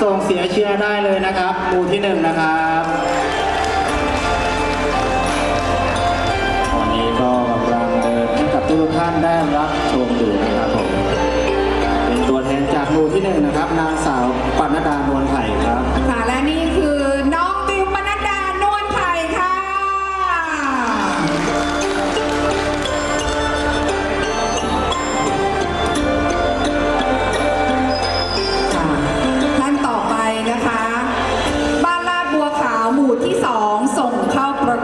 ส่งเสียเชียร์ได้เลยนะครับหมู่ที่หนึ่งนะครับวันนี้ก็กำลังเดินให้กับทุกท่านได้รับชมอยู่นะครับผมเป็นตัวแทนจากหมู่ที่หนึ่งนะครับนางสาว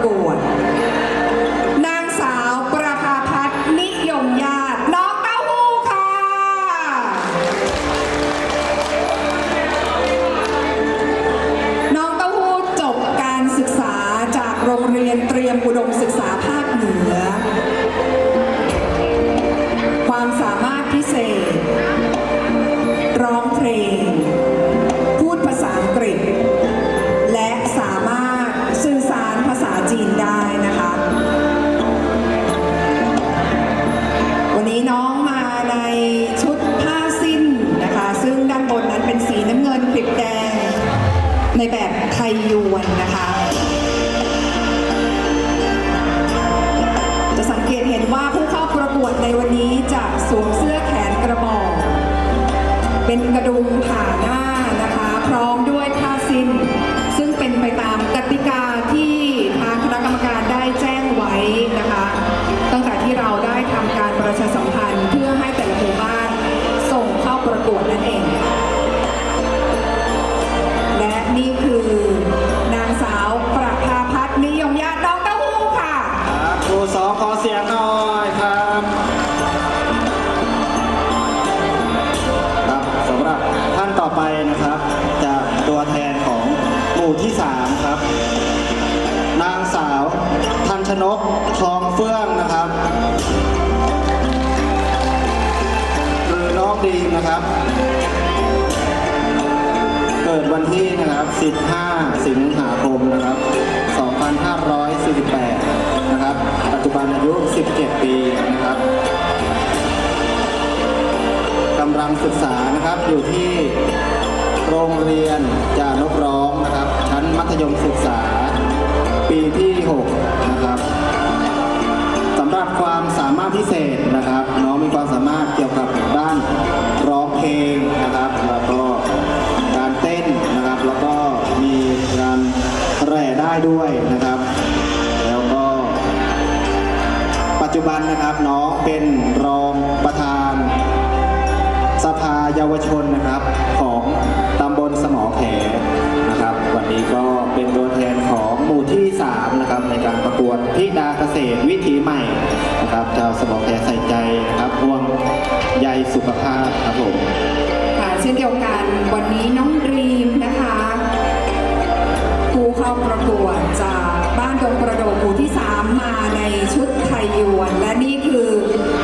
เเป็นกระดู ชนกทองเฟื่องนะครับหรือน้องดีนะครับ เกิดวันที่นะครับ 15 สิงหาคมนะครับ 2548 นะครับ ปัจจุบันอายุ 17 ปีนะครับกำลังศึกษานะครับอยู่ที่โรงเรียนจานกร้องนะครับ ชั้นมัธยมศึกษา ปีที่ 6 นะครับสำหรับความสามารถพิเศษนะครับ น้องมีความสามารถเกี่ยวกับด้านร้องเพลงนะครับแล้วก็การเต้นนะครับ แล้วก็มีการแร่ได้ด้วยนะครับ แล้วก็ ปัจจุบันนะครับน้องเป็นรองประธาน สภาเยาวชนนะครับของตำบลสมอแข วันนี้ก็เป็นตัวแทนของหมู่ที่ 3 นะครับ ในการประกวดทิดาเกษตรวิถีใหม่นะครับชาวสมอแขใส่ใจนะครับห่วงใยสุขภาพครับผมค่ะเช่นเดียวกันวันนี้น้องรีมนะคะผู้เข้าประกวดจากบ้านดงประโดดหมู่ที่ 3 มาในชุดไทยยวน และนี่คือ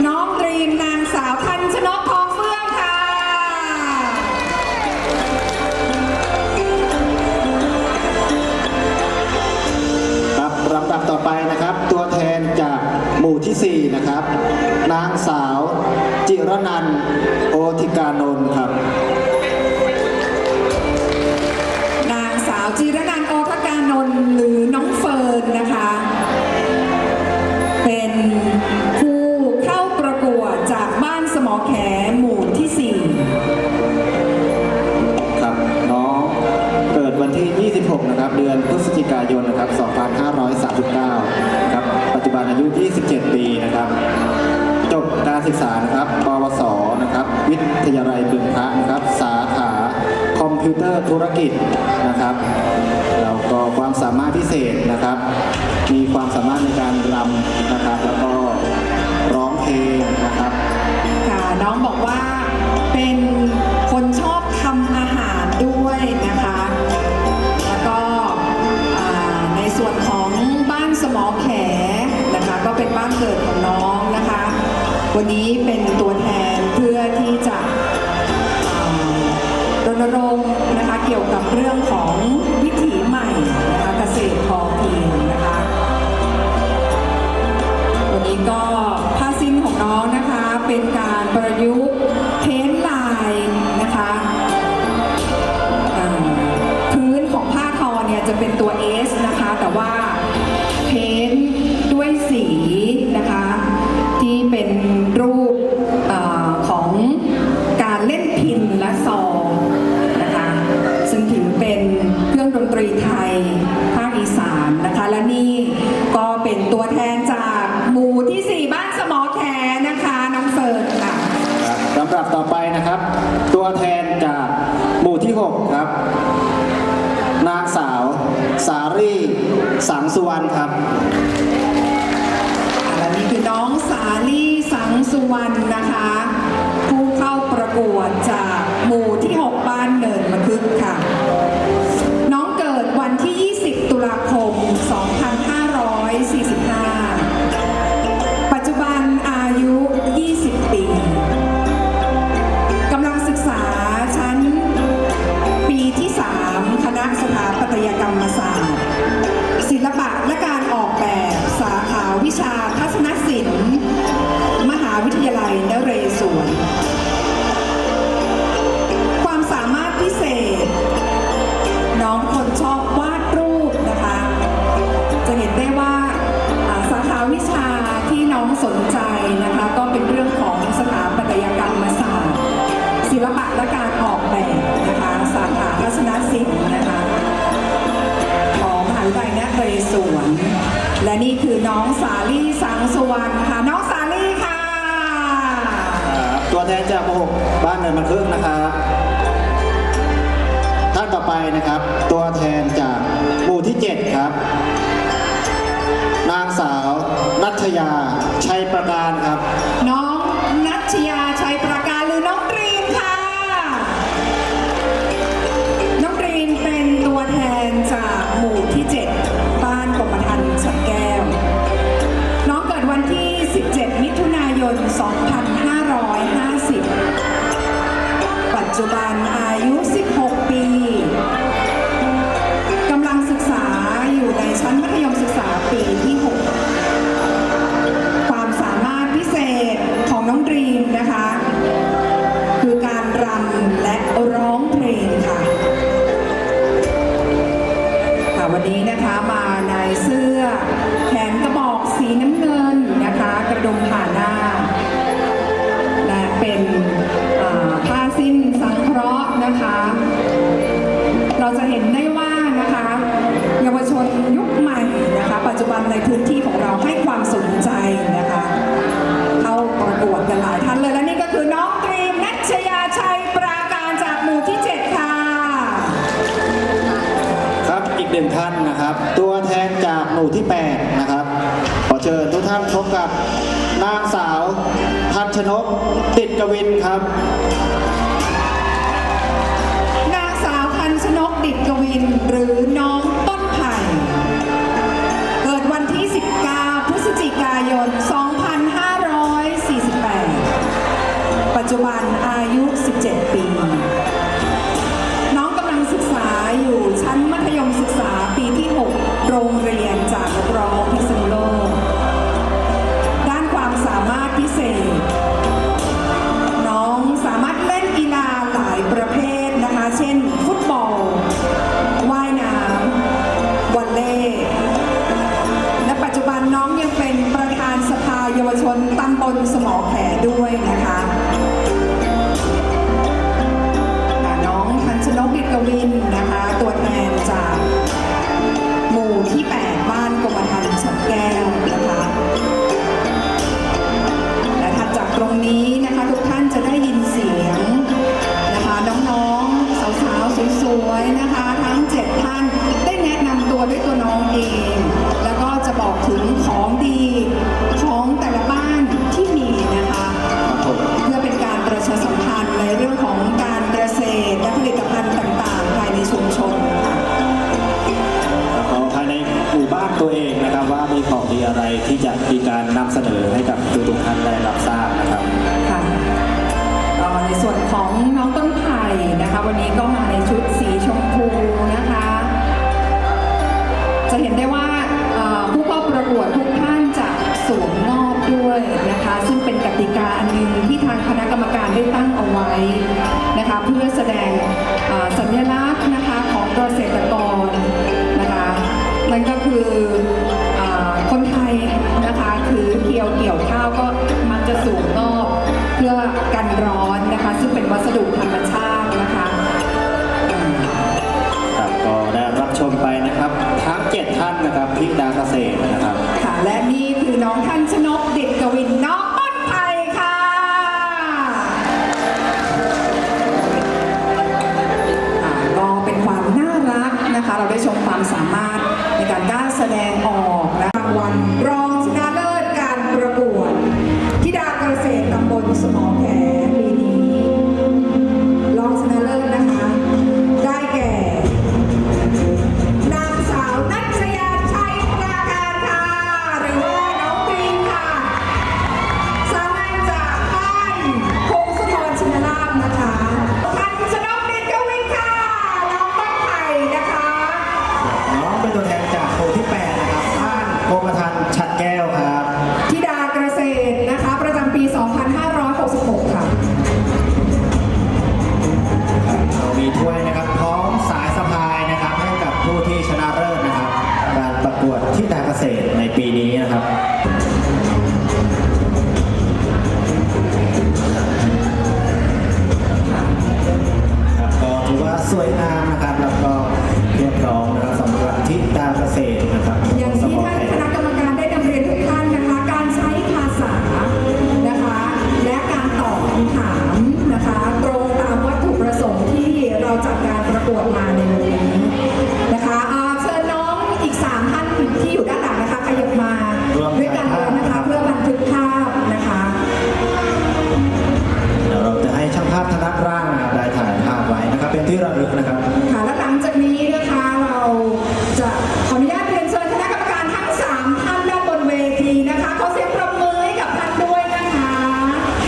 น้องรีมนาง นะครับ นางสาว จิรนันท์โอทิกานนท์ครับ นางสาวจิรนันท์โอทกานนท์หรือน้องเฟิร์นนะคะ เป็นผู้เข้าประกวดจากบ้านสมอแขหมู่ที่ครับน้องเกิดวันที่ 26 นะครับ เดือนพฤศจิกายนนะครับ 2539นะครับ ปัจจุบันอายุ 27 ศึกษานะครับปวส นะครับ วิทยาลัยบึงพระนะครับ สาขาคอมพิวเตอร์ธุรกิจนะครับแล้วก็ความสามารถพิเศษนะครับ มีความสามารถในการรำนะครับ แล้วก็ร้องเพลงนะครับ ค่ะน้องบอกว่าเป็นคนชอบทำอาหารด้วยนะคะ แล้วก็อ่าในส่วนของบ้านสมอแขนะคะ ก็เป็นบ้านเกิดของน้อง วันนี้เป็นตัวแทนเพื่อที่จะรณรงค์นะคะเกี่ยวกับเรื่องของวิถีใหม่นะคะเกษตรพอเรื่องดนตรีไทยภาคอีสานนะคะ และนี่ก็เป็นตัวแทนจากหมู่ที่ 4 บ้านสมอแขนะคะน้องเฟิร์นค่ะครับลำดับต่อไปนะครับ ตัวแทนจากหมู่ที่ 6 ครับ นางสาว สารีสังสุวรรณครับและนี่คือน้องสาลี่สังสุวรรณนะคะ ผู้เข้าประกวด นเรศวร ความสามารถพิเศษ น้องคนชอบวาดรูปนะคะ จะเห็นได้ว่าสาขาวิชาที่น้องสนใจนะคะ ก็เป็นเรื่องของสถาปัตยกรรมศาสตร์ ศิลปะและการออกแบบนะคะสาขาทัศนศิลป์นะคะของมหาวิทยาลัยนเรศวร และนี่คือน้องสาลี่สังสวรรณค่ะน้องสาลี ตัวแทนจากหมู่หกบ้านเนินมันคึกนะครับท่านต่อไปนะครับ ตัวแทนจากหมู่ที่ 7 ครับ นางสาวนัทยาชัยประการครับ น้องนัชยา 2550ปั มู่ที่ 8 นะครับ ขอเชิญทุกท่านพบกับนางสาวพันชนกติดกวินครับ นางสาวพันชนกดิดกวินหรือน้อง นี้ะครับว่ามีของดีอะไรที่จะมีการนำเสนอให้กับทุกๆท่านได้รับทราบนะครับ ค่ะเอ่อในส่วนของน้องต้นไผ่นะคะ วันนี้ก็มาในชุดสีชมพูนะคะ จะเห็นได้ว่าผู้เข้าประกวดทุกท่านจะสวมนอบด้วยนะคะ ซึ่งเป็นกติกาอันหนึงที่ทางคณะกรรมการได้ตั้งเอาไว้นะคะ เพื่อแสดงสัญลักษณ์นะคะ ที่การเกษตรในปีนี้นะครับ